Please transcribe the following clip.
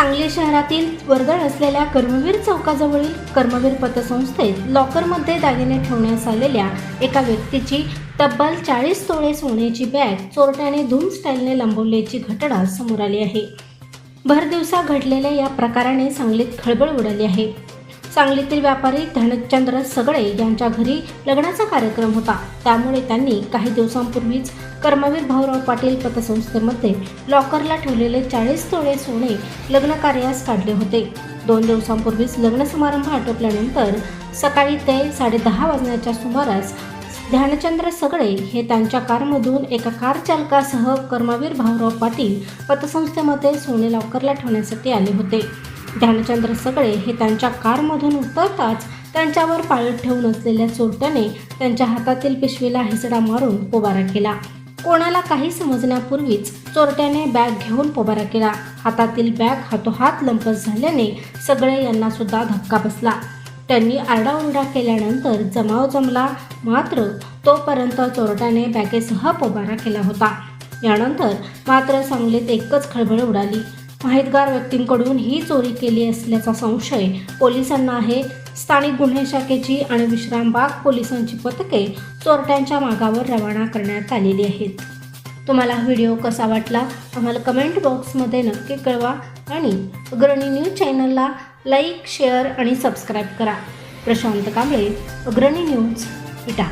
सांगली शहरातील वर्दळ असलेल्या कर्मवीर चौकाजवळील कर्मवीर पतसंस्थेत लॉकरमध्ये दागिने ठेवण्यास आलेल्या एका व्यक्तीची तब्बल चाळीस तोळे सोन्याची बॅग चोरट्याने धूम स्टाईलने लंबवल्याची घटना समोर आली आहे. भरदिवसा घडलेल्या या प्रकाराने सांगलीत खळबळ उडाली आहे. सांगलीतील व्यापारी धनचंद्र सगळे यांच्या घरी लग्नाचा कार्यक्रम होता. त्यामुळे त्यांनी काही दिवसांपूर्वीच कर्मवीर भाऊराव पाटील पतसंस्थेमध्ये लॉकरला ठेवलेले चाळीस तोळे सोने लग्न कार्यास काढले होते. दोन दिवसांपूर्वीच लग्न समारंभ आटोपल्यानंतर सकाळी ते साडेदहा वाजण्याच्या सुमारास ध्यानचंद्र सगळे हे त्यांच्या कारमधून एका कार चालकासह कर्मवीर भाऊराव पाटील पतसंस्थेमध्ये सोने लॉकरला ठेवण्यासाठी आले होते. ध्यानचंद्र सगळे हे त्यांच्या कारमधून उतरताच त्यांच्यावर पाळत ठेवून असलेल्या चोरट्याने त्यांच्या हातातील पिशवीला हिसडा मारून पोबारा केला. कोणाला काही समजण्यापूर्वीच चोरट्याने बॅग घेऊन पोबारा केला. हातातील बॅग हातोहात लंपस झाल्याने सगळे यांना सुद्धा धक्का बसला. त्यांनी आरडाओरडा केल्यानंतर जमाव जमला मात्र तोपर्यंत चोरट्याने बॅगेसह पोबारा केला होता. यानंतर मात्र सांगलीत एकच खळबळ उडाली. माहितगार व्यक्तींकडून ही चोरी केली असल्याचा संशय पोलिसांना आहे. स्थानिक गुन्हे शाखेची आणि विश्रामबाग पोलिसांची पथके चोरट्यांच्या मागावर रवाना करण्यात आलेली आहेत. तुम्हाला व्हिडिओ कसा वाटला? आम्हाला कमेंट बॉक्समध्ये नक्की कळवा आणि अग्रणी न्यूज चॅनलला लाईक शेअर आणि सबस्क्राईब करा. प्रशांत कांबळे अग्रणी न्यूज इटा.